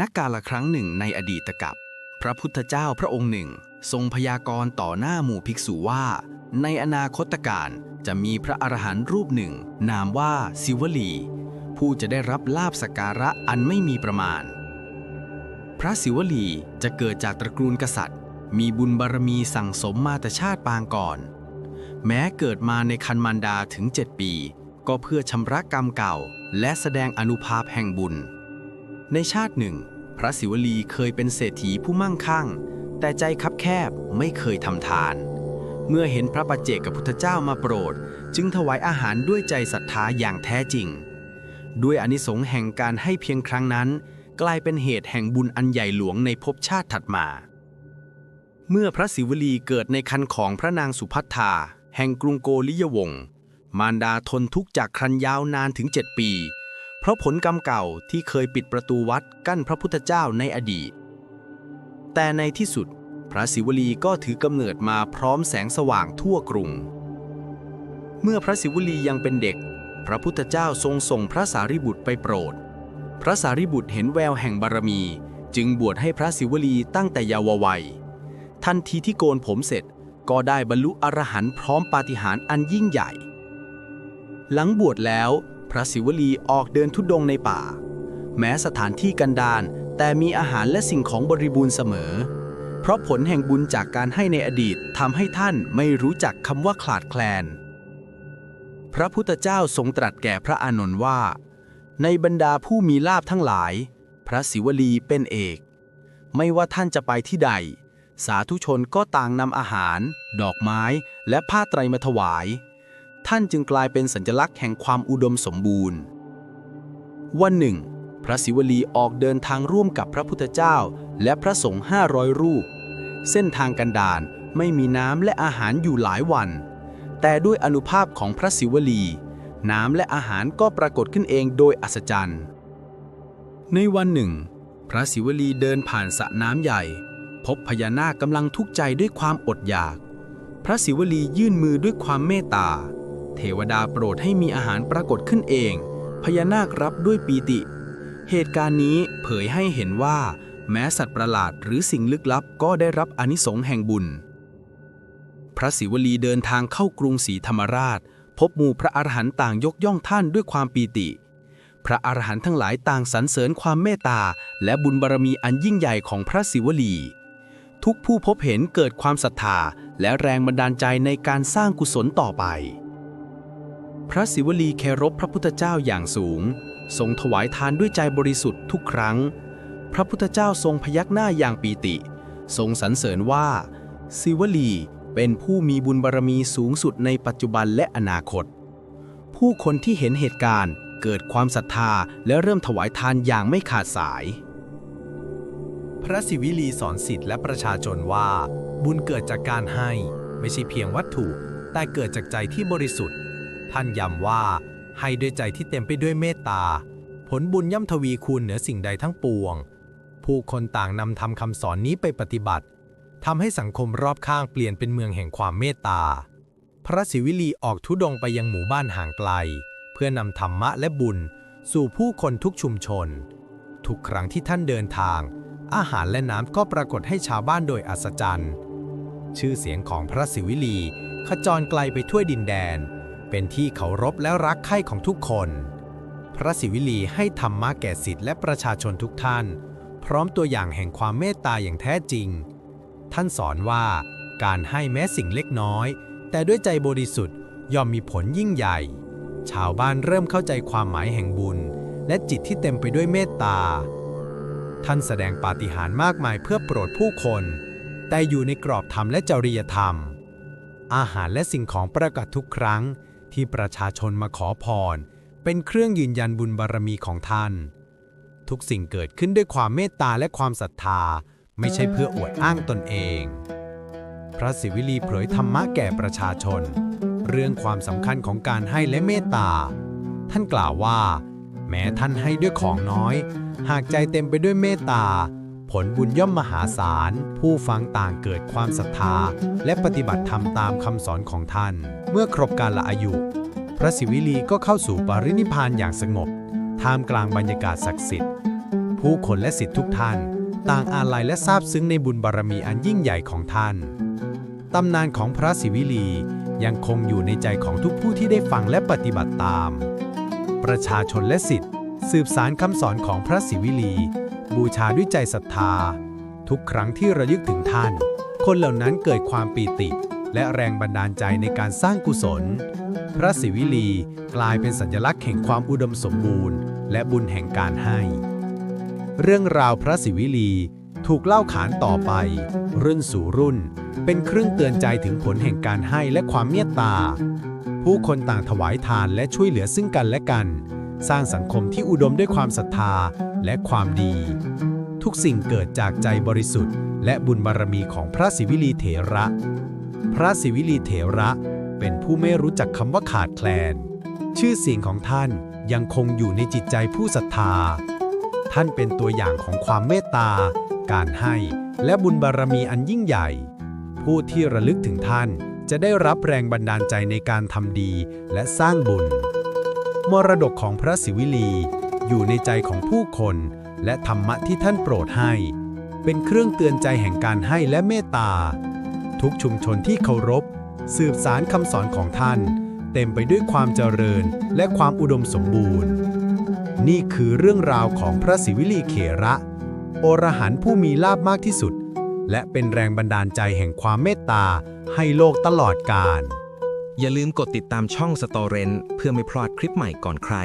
นักกาละครั้งหนึ่งในอดีตกับ พระพุทธเจ้าพระองค์หนึ่ง ทรงพยากรณ์ต่อหน้าหมู่ภิกษุว่า ในอนาคตการจะมีพระอรหันต์รูปหนึ่ง นามว่าสิวลี ผู้จะได้รับลาบสการะอันไม่มีประมาณ พระศิวลีจะเกิดจากตระกูลกษัตริย์ มีบุญบารมีสั่งสมมาแต่ชาติปางก่อน แม้เกิดมาในคันมารดาถึง 7 ปี ก็เพื่อชำระกรรมเก่า และแสดงอนุภาพแห่งบุญ ในชาติหนึ่ง พระศิวลีเคยเป็นเศรษฐีผู้มั่งคั่ง แต่ใจคับแคบไม่เคยทำทาน เมื่อเห็นพระปัจเจกกับพุทธเจ้ามาโปรด จึงถวายอาหารด้วยใจศรัทธาอย่างแท้จริง ด้วยอนิสงส์แห่งการให้เพียงครั้งนั้น กลายเป็นเหตุแห่งบุญอันใหญ่หลวงในภพชาติถัดมา เมื่อพระศิวลีเกิดในคันของพระนางสุพัทธาแห่งกรุงโกลิยวงศ์มารดาทนทุกข์จากครันยาวนานถึง7ปี เพราะผลกรรมเก่าที่เคยปิดประตูวัดกั้นพระพุทธเจ้าในอดีต แต่ในที่สุด พระศิวลีก็ถือกำเนิดมาพร้อมแสงสว่างทั่วกรุง เมื่อพระศิวลียังเป็นเด็ก พระพุทธเจ้าทรงส่งพระสารีบุตรไปโปรด พระสารีบุตรเห็นแววแห่งบารมี จึงบวชให้พระศิวลีตั้งแต่เยาววัย ทันทีที่โกนผมเสร็จก็ได้บรรลุอรหันต์พร้อมปาฏิหาริย์อันยิ่งใหญ่ หลังบวชแล้ว พระศิวลีออกเดินทุดงในป่า แม้สถานที่กันดารแต่มีอาหารและสิ่งของบริบูรณ์เสมอ เพราะผลแห่งบุญจากการให้ในอดีตทำให้ท่านไม่รู้จักคำว่าขาดแคลน พระพุทธเจ้าทรงตรัสแก่พระอานนท์ว่า ในบรรดาผู้มีลาภทั้งหลาย พระศิวลีเป็นเอก ไม่ว่าท่านจะไปที่ใด สาธุชนก็ต่างนำอาหาร ดอกไม้ และผ้าไตรมาถวาย ท่านจึงกลายเป็นสัญลักษณ์แห่งความอุดมสมบูรณ์ วันหนึ่ง พระศิวลีออกเดินทางร่วมกับพระพุทธเจ้า และพระสงฆ์ห้าร้อยรูป เส้นทางกันดารไม่มีน้ำและอาหารอยู่หลายวัน แต่ด้วยอนุภาพของพระศิวลี น้ำและอาหารก็ปรากฏขึ้นเองโดยอัศจรรย์ ในวันหนึ่ง พระศิวลีเดินผ่านสระน้ำใหญ่ พบพญานาคกำลังทุกข์ใจด้วยความอดอยาก พระศิวลียื่นมือด้วยความเมตตา เทวดาโปรดให้มีอาหารปรากฏขึ้นเอง พญานาครับด้วยปีติ เหตุการณ์นี้เผยให้เห็นว่า แม้สัตว์ประหลาดหรือสิ่งลึกลับก็ได้รับอนิสงส์แห่งบุญ พระศิวลีเดินทางเข้ากรุงศรีธรรมราช พบหมู่พระอรหันต์ต่างยกย่องท่านด้วยความปีติ พระอรหันต์ทั้งหลายต่างสรรเสริญความเมตตา และบุญบารมีอันยิ่งใหญ่ของพระศิวลีทุกผู้พบเห็นเกิดความศรัทธาและแรงบันดาลใจในการสร้างกุศลต่อไป พระศิวลีเคารพพระพุทธเจ้าอย่างสูง ทรงถวายทานด้วยใจบริสุทธิ์ทุกครั้ง พระพุทธเจ้าทรงพยักหน้าอย่างปีติ ทรงสรรเสริญว่า ศิวลีเป็นผู้มีบุญบารมีสูงสุดในปัจจุบันและอนาคต ผู้คนที่เห็นเหตุการณ์เกิดความศรัทธาและเริ่มถวายทานอย่างไม่ขาดสาย พระศิวลีสอนสิทธิ์และประชาชนว่า บุญเกิดจากการให้ ไม่ใช่เพียงวัตถุ แต่เกิดจากใจที่บริสุทธิ์ ท่านย้ำว่า ให้ด้วยใจที่เต็มไปด้วยเมตตา ผลบุญย่ำทวีคูณเหนือสิ่งใดทั้งปวง ผู้คนต่างนำทำคำสอนนี้ไปปฏิบัติทำให้สังคมรอบข้างเปลี่ยนเป็นเมืองแห่งความเมตตา พระศิวิลีออกทุดงไปยังหมู่บ้านห่างไกล เพื่อนำธรรมะและบุญ สู่ผู้คนทุกชุมชน ทุกครั้งที่ท่านเดินทาง อาหารและน้ำก็ปรากฏให้ชาวบ้านโดยอัศจรรย์ ชื่อเสียงของพระศิวิลีขจรไกลไปทั่วดินแดน เป็นที่เคารพและรักใคร่ของทุกคน พระศิวิลีให้ธรรมะแก่สิทธิและประชาชนทุกท่าน พร้อมตัวอย่างแห่งความเมตตาอย่างแท้จริง ท่านสอนว่าการให้แม้สิ่งเล็กน้อย แต่ด้วยใจบริสุทธิ์ย่อมมีผลยิ่งใหญ่ ชาวบ้านเริ่มเข้าใจความหมายแห่งบุญ และจิตที่เต็มไปด้วยเมตตา ท่านแสดงปาฏิหาริย์มากมายเพื่อโปรดผู้คน แต่อยู่ในกรอบธรรมและจริยธรรม อาหารและสิ่งของประกาศทุกครั้ง ที่ประชาชนมาขอพร เป็นเครื่องยืนยันบุญบารมีของท่าน ทุกสิ่งเกิดขึ้นด้วยความเมตตาและความศรัทธา ไม่ใช่เพื่ออวดอ้างตนเอง พระศิวิลีเผยธรรมะแก่ประชาชน เรื่องความสำคัญของการให้และเมตตา ท่านกล่าวว่า แม้ท่านให้ด้วยของน้อย หากใจเต็มไปด้วยเมตตา ผลบุญย่อมมหาศาล ผู้ฟังต่างเกิดความศรัทธา และปฏิบัติธรรมตามคำสอนของท่าน เมื่อครบกาลอายุ พระศิวิลีก็เข้าสู่ปรินิพานอย่างสงบ ท่ามกลางบรรยากาศศักดิ์สิทธิ์ ผู้คนและสิทธิทุกท่าน ต่างอาลัยและซาบซึ้งในบุญบารมีอันยิ่งใหญ่ของท่าน ตำนานของพระศิวิลียังคงอยู่ในใจของทุกผู้ที่ได้ฟังและปฏิบัติตาม ประชาชนและสิทธิ์สืบสารคำสอนของพระศิวิลี บูชาด้วยใจศรัทธา ทุกครั้งที่ระลึกถึงท่าน คนเหล่านั้นเกิดความปีติ และแรงบันดาลใจในการสร้างกุศล พระศิวิลีกลายเป็นสัญลักษณ์แห่งความอุดมสมบูรณ์ และบุญแห่งการให้ เรื่องราวพระศิวิลีถูกเล่าขานต่อไป รุ่นสู่รุ่น เป็นเครื่องเตือนใจถึงผลแห่งการให้และความเมตตา ผู้คนต่างถวายทานและช่วยเหลือซึ่งกันและกัน สร้างสังคมที่อุดมด้วยความศรัทธาและความดี ทุกสิ่งเกิดจากใจบริสุทธิ์ และบุญบารมีของพระศิวิลีเถระ พระศิวิลีเถระเป็นผู้ไม่รู้จักคำว่าขาดแคลน ชื่อเสียงของท่านยังคงอยู่ในจิตใจผู้ศรัทธา ท่านเป็นตัวอย่างของความเมตตา การให้และบุญบารมีอันยิ่งใหญ่ ผู้ที่ระลึกถึงท่านจะได้รับแรงบันดาลใจในการทำดีและสร้างบุญ มรดกของพระศิวิลี อยู่ในใจของผู้คน และธรรมะที่ท่านโปรดให้ เป็นเครื่องเตือนใจแห่งการให้และเมตตา ทุกชุมชนที่เคารพ สืบสารคำสอนของท่าน เต็มไปด้วยความเจริญและความอุดมสมบูรณ์ นี่คือเรื่องราวของพระศิวิลีเขระ โอรหันผู้มีลาบมากที่สุด และเป็นแรงบันดาลใจแห่งความเมตตาให้โลกตลอดกาล อย่าลืมกดติดตามช่องสตอเรนเพื่อไม่พลาดคลิปใหม่ก่อนใคร